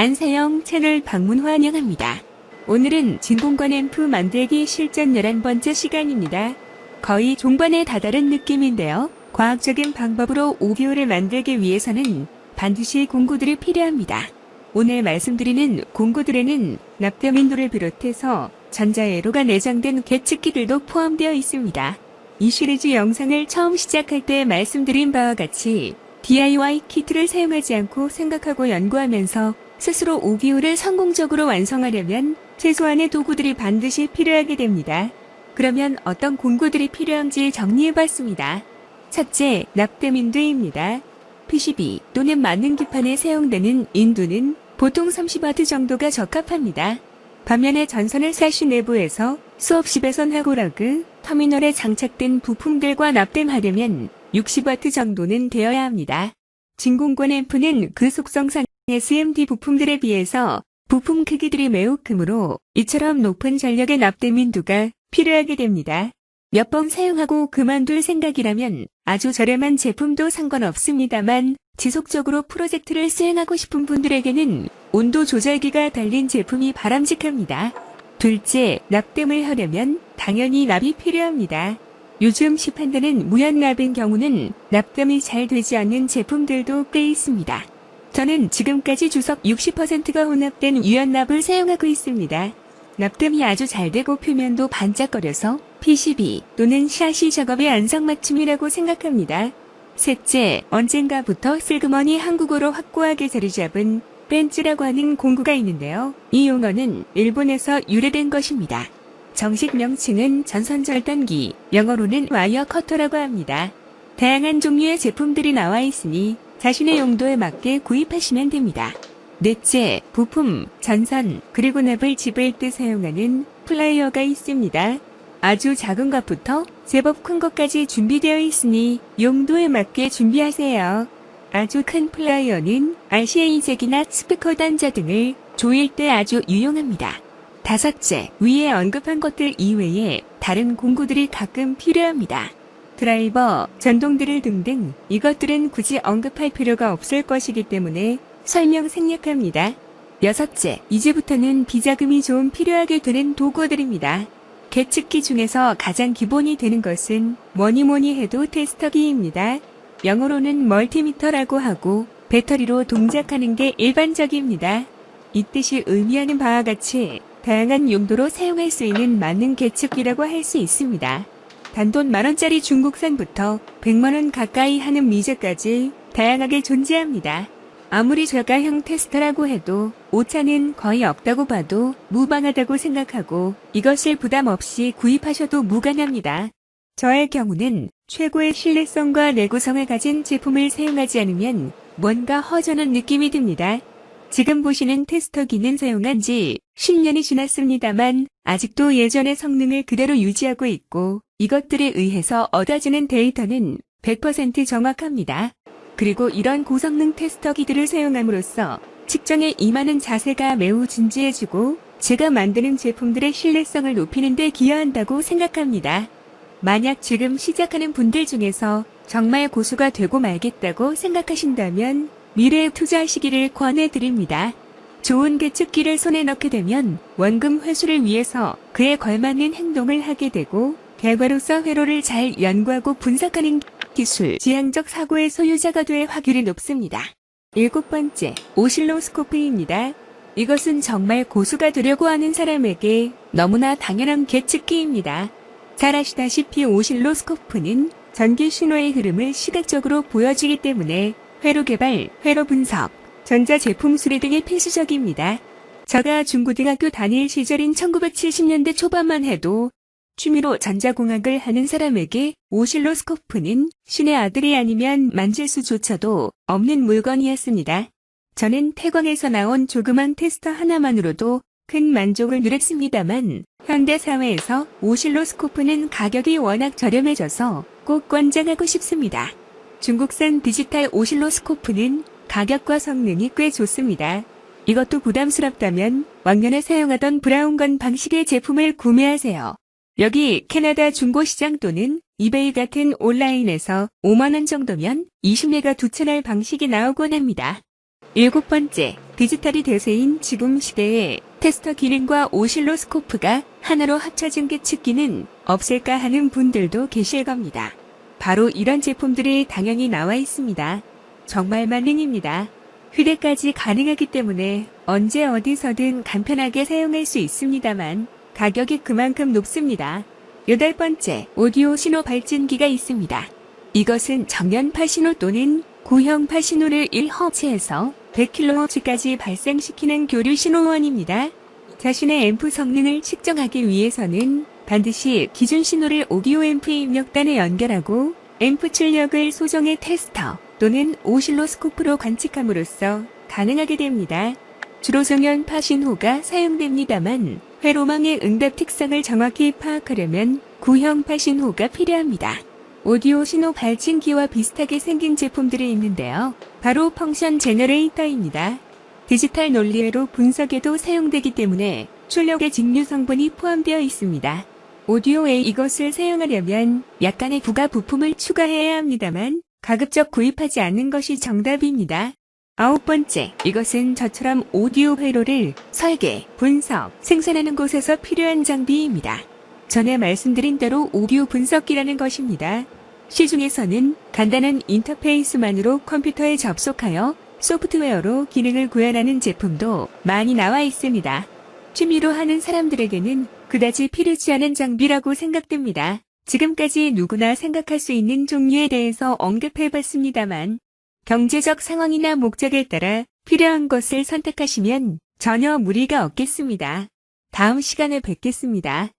안세영 채널 방문 환영합니다. 오늘은 진공관 앰프 만들기 실전 11번째 시간입니다. 거의 종반에 다다른 느낌인데요. 과학적인 방법으로 오디오를 만들기 위해서는 반드시 공구들이 필요합니다. 오늘 말씀드리는 공구들에는 납땜인도를 비롯해서 전자회로가 내장된 계측기들도 포함되어 있습니다. 이 시리즈 영상을 처음 시작할 때 말씀드린 바와 같이 DIY 키트를 사용하지 않고 생각하고 연구하면서 스스로 오디오를 성공적으로 완성하려면 최소한의 도구들이 반드시 필요하게 됩니다. 그러면 어떤 공구들이 필요한지 정리해봤습니다. 첫째, 납땜 인두입니다. PCB 또는 맞는 기판에 사용되는 인두는 보통 30W 정도가 적합합니다. 반면에 전선을 사시 내부에서 수없이 배선 하고 러그, 터미널에 장착된 부품들과 납땜하려면 60W 정도는 되어야 합니다. 진공관 앰프는 그 속성상 SMD 부품들에 비해서 부품 크기들이 매우 크므로 이처럼 높은 전력의 납땜인두가 필요하게 됩니다. 몇 번 사용하고 그만둘 생각이라면 아주 저렴한 제품도 상관없습니다만 지속적으로 프로젝트를 수행하고 싶은 분들에게는 온도 조절기가 달린 제품이 바람직합니다. 둘째, 납땜을 하려면 당연히 납이 필요합니다. 요즘 시판되는 무연 납인 경우는 납땜이 잘 되지 않는 제품들도 꽤 있습니다. 저는 지금까지 주석 60%가 혼합된 유연납을 사용하고 있습니다. 납땜이 아주 잘 되고 표면도 반짝거려서 PCB 또는 샤시 작업의 안성맞춤이라고 생각합니다. 셋째, 언젠가부터 슬그머니 한국어로 확고하게 자리 잡은 벤츠라고 하는 공구가 있는데요. 이 용어는 일본에서 유래된 것입니다. 정식 명칭은 전선절단기, 영어로는 와이어 커터라고 합니다. 다양한 종류의 제품들이 나와 있으니 자신의 용도에 맞게 구입하시면 됩니다. 넷째, 부품, 전선, 그리고 납을 집을 때 사용하는 플라이어가 있습니다. 아주 작은 것부터 제법 큰 것까지 준비되어 있으니 용도에 맞게 준비하세요. 아주 큰 플라이어는 RCA 잭이나 스피커 단자 등을 조일 때 아주 유용합니다. 다섯째, 위에 언급한 것들 이외에 다른 공구들이 가끔 필요합니다. 드라이버, 전동 드릴 등등 이것들은 굳이 언급할 필요가 없을 것이기 때문에 설명 생략합니다. 여섯째, 이제부터는 비자금이 좀 필요하게 되는 도구들입니다. 계측기 중에서 가장 기본이 되는 것은 뭐니 뭐니 해도 테스터기입니다. 영어로는 멀티미터라고 하고 배터리로 동작하는 게 일반적입니다. 이 뜻이 의미하는 바와 같이 다양한 용도로 사용할 수 있는 맞는 계측기라고 할 수 있습니다. 단돈 만원짜리 중국산부터 100만원 가까이 하는 미제까지 다양하게 존재합니다. 아무리 저가형 테스터라고 해도 오차는 거의 없다고 봐도 무방하다고 생각하고 이것을 부담 없이 구입하셔도 무관합니다. 저의 경우는 최고의 신뢰성과 내구성을 가진 제품을 사용하지 않으면 뭔가 허전한 느낌이 듭니다. 지금 보시는 테스터기는 사용한 지 10년이 지났습니다만 아직도 예전의 성능을 그대로 유지하고 있고 이것들에 의해서 얻어지는 데이터는 100% 정확합니다. 그리고 이런 고성능 테스터기들을 사용함으로써 측정에 임하는 자세가 매우 진지해지고 제가 만드는 제품들의 신뢰성을 높이는 데 기여한다고 생각합니다. 만약 지금 시작하는 분들 중에서 정말 고수가 되고 말겠다고 생각하신다면 미래에 투자하시기를 권해드립니다. 좋은 계측기를 손에 넣게 되면 원금 회수를 위해서 그에 걸맞는 행동을 하게 되고 결과로서 회로를 잘 연구하고 분석하는 기술, 지향적 사고의 소유자가 될 확률이 높습니다. 일곱 번째, 오실로스코프입니다. 이것은 정말 고수가 되려고 하는 사람에게 너무나 당연한 계측기입니다. 잘 아시다시피 오실로스코프는 전기 신호의 흐름을 시각적으로 보여주기 때문에 회로 개발, 회로 분석, 전자 제품 수리 등이 필수적입니다. 제가 중고등학교 다닐 시절인 1970년대 초반만 해도 취미로 전자공학을 하는 사람에게 오실로스코프는 신의 아들이 아니면 만질 수조차도 없는 물건이었습니다. 저는 태광에서 나온 조그만 테스터 하나만으로도 큰 만족을 누렸습니다만 현대 사회에서 오실로스코프는 가격이 워낙 저렴해져서 꼭 권장하고 싶습니다. 중국산 디지털 오실로스코프는 가격과 성능이 꽤 좋습니다. 이것도 부담스럽다면 왕년에 사용하던 브라운건 방식의 제품을 구매하세요. 여기 캐나다 중고시장 또는 이베이 같은 온라인에서 5만원 정도면 20매가 두 채널 방식이 나오곤 합니다. 일곱 번째, 디지털이 대세인 지금 시대에 테스터 기능과 오실로스코프가 하나로 합쳐진 게 측기는 없을까 하는 분들도 계실 겁니다. 바로 이런 제품들이 당연히 나와 있습니다. 정말 만능입니다. 휴대까지 가능하기 때문에 언제 어디서든 간편하게 사용할 수 있습니다만 가격이 그만큼 높습니다. 여덟 번째, 오디오 신호 발진기가 있습니다. 이것은 정연파 신호 또는 구형파 신호를 1허츠에서 100kHz까지 발생시키는 교류 신호원입니다. 자신의 앰프 성능을 측정하기 위해서는 반드시 기준 신호를 오디오 앰프 입력단에 연결하고 앰프 출력을 소정의 테스터 또는 오실로스코프로 관측함으로써 가능하게 됩니다. 주로 정연파 신호가 사용됩니다만 회로망의 응답 특성을 정확히 파악하려면 구형 파 신호가 필요합니다. 오디오 신호 발진기와 비슷하게 생긴 제품들이 있는데요. 바로 펑션 제너레이터입니다. 디지털 논리로 분석에도 사용되기 때문에 출력의 직류 성분이 포함되어 있습니다. 오디오에 이것을 사용하려면 약간의 부가 부품을 추가해야 합니다만 가급적 구입하지 않는 것이 정답입니다. 아홉 번째, 이것은 저처럼 오디오 회로를 설계, 분석, 생산하는 곳에서 필요한 장비입니다. 전에 말씀드린 대로 오디오 분석기라는 것입니다. 시중에서는 간단한 인터페이스만으로 컴퓨터에 접속하여 소프트웨어로 기능을 구현하는 제품도 많이 나와 있습니다. 취미로 하는 사람들에게는 그다지 필요치 않은 장비라고 생각됩니다. 지금까지 누구나 생각할 수 있는 종류에 대해서 언급해 봤습니다만 경제적 상황이나 목적에 따라 필요한 것을 선택하시면 전혀 무리가 없겠습니다. 다음 시간에 뵙겠습니다.